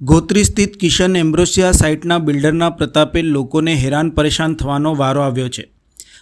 ગોત્રી સ્થિત કિશન એમ્બ્રોસિયા સાઇટના બિલ્ડરના પ્રતાપે લોકોને હેરાન પરેશાન થવાનો વારો આવ્યો છે.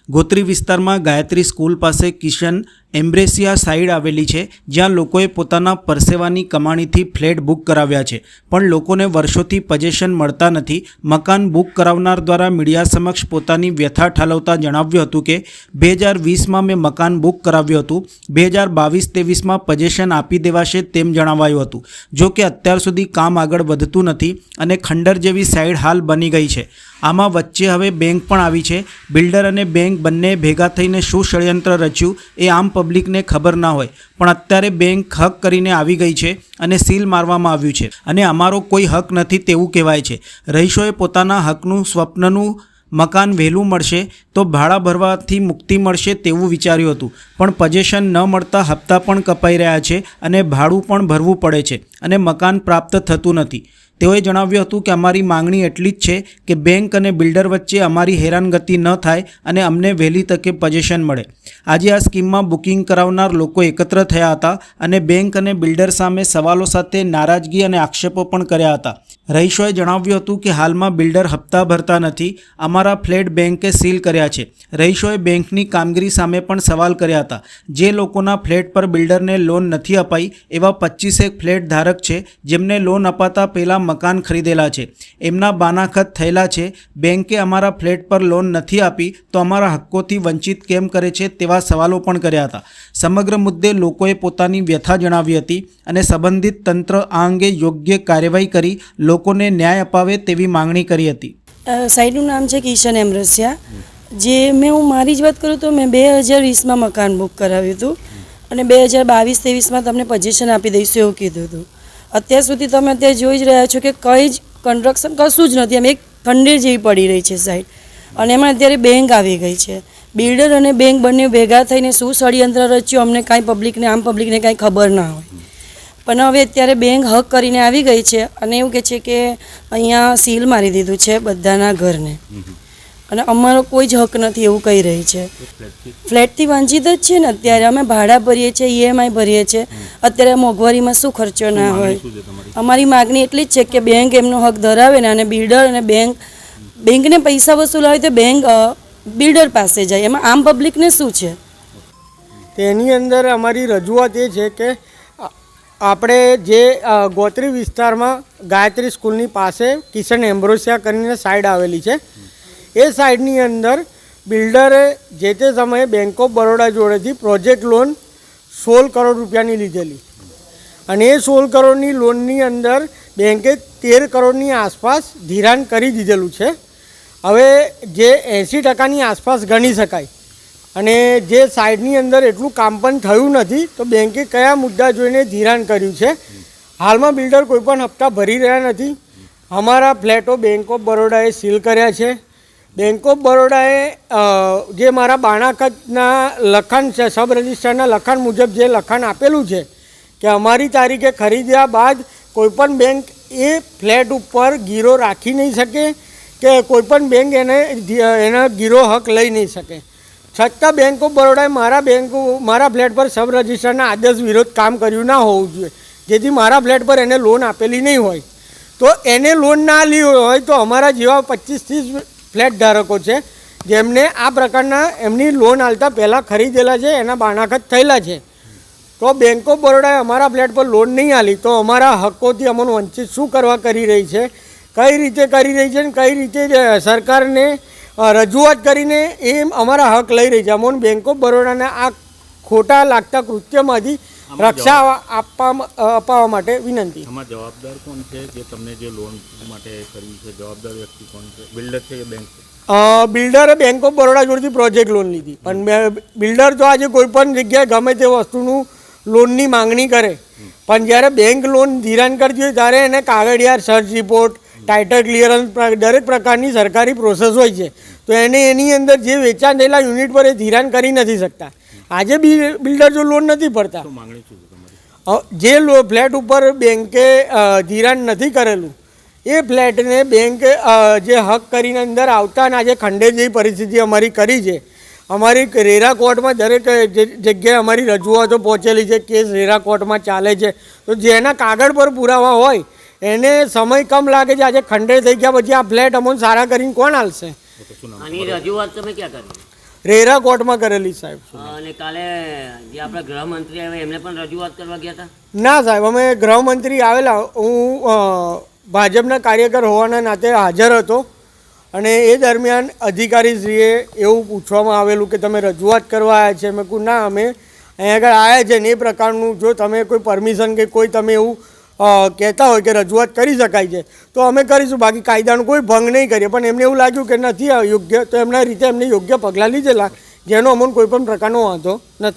ગોત્રી વિસ્તારમાં ગાયત્રી સ્કૂલ પાસે કિશન એમ્બ્રેસિયા સાઇડ આવેલી છે, જ્યાં લોકોએ પોતાના પરસેવાની કમાણીથી ફ્લેટ બુક કરાવ્યા છે. પણ લોકોને વર્ષોથી પજેશન મળતા નથી. મકાન બુક કરાવનાર દ્વારા મીડિયા સમક્ષ પોતાની વ્યથા ઠાલવતા જણાવ્યું હતું કે, બે હજાર વીસમાં મેં મકાન બુક કરાવ્યું હતું. બે હજાર બાવીસ ત્રેવીસમાં પજેશન આપી દેવાશે તેમ જણાવાયું હતું. જો કે અત્યાર સુધી કામ આગળ વધતું નથી અને ખંડર જેવી સાઇડ હાલ બની ગઈ છે. આમાં વચ્ચે હવે બેંક પણ આવી છે. બિલ્ડર અને બેંક બંને ભેગા થઈને શું ષડયંત્ર રચ્યું એ આમ પબ્લિકને ખબર ના હોય. પણ અત્યારે બેંક હક કરીને આવી ગઈ છે અને સીલ મારવામાં આવ્યું છે. અને અમારો કોઈ હક નથી તેવું કહેવાય છે. રહીશોએ પોતાના હકનું, સ્વપ્નનું મકાન વહેલું મળશે તો ભાડા ભરવાથી મુક્તિ મળશે તેવું વિચાર્યું હતું. પણ પજેશન ન મળતા હપ્તા પણ કપાઈ રહ્યા છે અને ભાડું પણ ભરવું પડે છે અને મકાન પ્રાપ્ત થતું નથી. તેઓએ જણાવ્યું હતું કે અમારી માંગણી એટલી જ છે કે બેંક અને બિલ્ડર વચ્ચે અમારી હેરાનગતિ ન થાય અને અમને વહેલી તકે પજેશન મળે. આજે આ સ્કીમમાં બુકિંગ કરાવનાર લોકો એકત્ર થયા હતા અને બેંક અને બિલ્ડર સામે સવાલો સાથે નારાજગી અને આક્ષેપો પણ કર્યા હતા. રહીશોએ જણાવ્યું હતું કે હાલમાં બિલ્ડર હપ્તા ભરતા નથી, અમારા ફ્લેટ બેંકે સીલ કર્યા છે. રહીશોએ બેંકની કામગીરી સામે પણ સવાલ કર્યા હતા. જે લોકોના ફ્લેટ પર બિલ્ડરને લોન નથી અપાઈ, એવા પચીસેક ફ્લેટ ધારક છે, જેમને લોન અપાતા પહેલાં મકાન ખરીદેલા છે. એમના બાનાખત થયેલા છે, બેંકે અમારા ફ્લેટ પર લોન નથી આપી, તો અમારા હક્કોથી વંચિત કેમ કરે છે? તેવા સવાલો પણ કર્યા હતા. સમગ્ર મુદ્દે લોકોએ પોતાની વ્યથા જણાવી હતી અને સંબંધિત તંત્ર આ અંગે યોગ્ય કાર્યવાહી કરી લોકોને ન્યાય અપાવે તેવી માંગણી કરી હતી. સાઈડનું નામ છે કિશન એમરસિયા. જે મેં, હું મારી જ વાત કરું તો મેં બે હજાર વીસમાં મકાન બુક કરાવ્યું હતું. અને બે હજાર બાવીસ ત્રેવીસમાં તમને પજેશન આપી દઈશું એવું કીધું હતું. અત્યાર સુધી તમે અત્યારે જોઈ જ રહ્યા છો કે કંઈ જ કન્સ્ટ્રક્શન કશું જ નથી. એમ એક ખંડેર જેવી પડી રહી છે સાઈડ અને એમાં અત્યારે બેંક આવી ગઈ છે. બિલ્ડર અને બેંક બંને ભેગા થઈને શું ષડયંત્ર રચ્યું અમને કાંઈ પબ્લિકને આમ પબ્લિકને કાંઈ ખબર ના હોય. પણ હવે અત્યારે બેંક હક કરીને આવી ગઈ છે અને એવું કહે છે કે અહીંયા સીલ મારી દીધું છે બધાના ઘરને. અને અમારો કોઈ જ હક નથી એવું કહી રહી છે. ફ્લેટથી વંચિત જ છે ને અત્યારે અમે ભાડા ભરીએ છીએ ઈએમઆઈ ભરીએ છીએ. અત્યારે મોંઘવારીમાં શું ખર્ચો ના હોય. અમારી માગણી એટલી જ છે કે બેંક એમનો હક ધરાવે ને અને બિલ્ડર અને બેંક બેંકને પૈસા વસૂલ હોય તો બેંક બિલ્ડર પાસે જાય. એમાં આમ પબ્લિકને શું છે? તેની અંદર અમારી રજૂઆત એ છે કે આપણે જે ગોત્રી વિસ્તારમાં ગાયત્રી સ્કૂલની પાસે કિશન એમ્બ્રોસિયા કરીને સાઈડ આવેલી છે. એ સાઈડની અંદર બિલ્ડરે જે તે સમયે બેંક ઓફ બરોડા જોડેથી પ્રોજેક્ટ લોન સોળ કરોડ રૂપિયાની લીધેલી. અને એ સોળ કરોડની લોનની અંદર બેંકે તેર કરોડની આસપાસ ધિરાણ કરી દીધેલું છે. હવે જે એંસી ટકાની આસપાસ ગણી શકાય. અને જે સાઈડની અંદર એટલું કામ પણ થયું નથી, તો બેંકે કયા મુદ્દા જોઈને ધિરાણ કર્યું છે? હાલમાં બિલ્ડર કોઈ પણ હપ્તા ભરી રહ્યા નથી. અમારા ફ્લેટો બેંક ઓફ બરોડાએ સીલ કર્યા છે. બેંક ઓફ બરોડાએ જે મારા બાણાકતના લખાણ છે, સબ રજિસ્ટરના લખાણ મુજબ જે લખાણ આપેલું છે કે અમારી તારીખે ખરીદ્યા બાદ કોઈપણ બેંક એ ફ્લેટ ઉપર ગીરો રાખી નહીં શકે કે કોઈપણ બેંક એને, એના ગીરો હક લઈ નહીં શકે. છતાં બેંક ઓફ બરોડાએ મારા બેંક મારા ફ્લેટ પર સબ રજિસ્ટરના આદેશ વિરોધ કામ કર્યું ના હોવું જોઈએ. જેથી મારા ફ્લેટ પર એને લોન આપેલી નહીં હોય. તો એને લોન ના લી હોય તો અમારા જેવા પચીસ ત્રીસ ફ્લેટ ધારકો છે, જેમને આ પ્રકારના એમની લોન હાલતા પહેલાં ખરીદેલા છે, એના બાણાખત થયેલા છે. તો બેંક ઓફ બરોડાએ અમારા ફ્લેટ પર લોન નહીં આલી તો અમારા હકોથી અમને વંચિત શું કરવા કરી રહી છે? કઈ રીતે કરી રહી છે ને કઈ રીતે સરકારને રજૂઆત કરીને એ અમારા હક લઈ રહી છે. અમોન બેંક ઓફ બરોડાના આ ખોટા લાગતા કૃત્યમાંથી રક્ષા આપવા અપાવવા માટે વિનંતી. આમાં જવાબદાર કોણ છે? જે તમને જે લોન માટે કરવી છે જવાબદાર વ્યક્તિ કોણ છે? બિલ્ડર છે કે બેંક બિલ્ડરે બેંક ઓફ બરોડા જોડેથી પ્રોજેક્ટ લોન લીધી. પણ બિલ્ડર તો આજે કોઈ પણ જગ્યાએ ગમે તે વસ્તુનું લોનની માંગણી કરે પણ જ્યારે બેંક લોન ધિરાણ કરતી હોય ત્યારે એને કાગળિયાર સર્ચ રિપોર્ટ ટાઇટલ ક્લિયરન્સ દરેક પ્રકારની સરકારી પ્રોસેસ હોય છે. તો એને એની અંદર જે વેચાણ થયેલા યુનિટ પર એ ધિરાણ કરી નથી શકતા. આજે બિલ્ડર જો લોન નથી અ, જે લો ફ્લેટ ઉપર બેંકે અ, ધિરાણ નથી કરેલું એ ફ્લેટને બેંક જે હક કરીને અંદર આવતા અને આજે ખંડે જેવી પરિસ્થિતિ અમારી કરી છે. અમારી રેરા કોર્ટમાં દરેક જગ્યાએ અમારી રજૂઆતો પહોંચેલી છે કેસ રેરા કોર્ટમાં ચાલે છે. તો જેના કાગળ પર પુરાવા હોય એને સમય કમ લાગે છે. આજે ખંડે થઈ ગયા પછી આ ફ્લેટ અમને સારા કરીને કોણ હાલશે આની રજૂઆત તમે ક્યાં કરી? રેરા કોર્ટમાં કરેલી સાહેબ. અને કાલે જે આપણા ગૃહમંત્રી આવ્યા એમને પણ રજૂઆત કરવા ગયા હતા? ના સાહેબ અમે ગૃહમંત્રી આવેલા. હું ભાજપના કાર્યકર હોવાના નાતે હાજર હતો. અને એ દરમિયાન અધિકારીશ્રીએ એવું પૂછવામાં આવેલું કે તમે રજૂઆત કરવા આવ્યા છે. મેં કહું ના અમે અહીં આગળ આવ્યા છે ને એ પ્રકારનું જો તમે કોઈ પરમિશન કે કોઈ તમે એવું કહેતા હોય કે રજૂઆત કરી શકાય છે. તો અમે કરીશું. બાકી કાયદાનો કોઈ ભંગ નહીં કરીએ. પણ એમને એવું લાગ્યું કે નથી યોગ્ય, તો એમના રીતે એમને યોગ્ય પગલાં લીધેલા. જેનો અમને કોઈ પણ પ્રકારનો વાંધો નથી.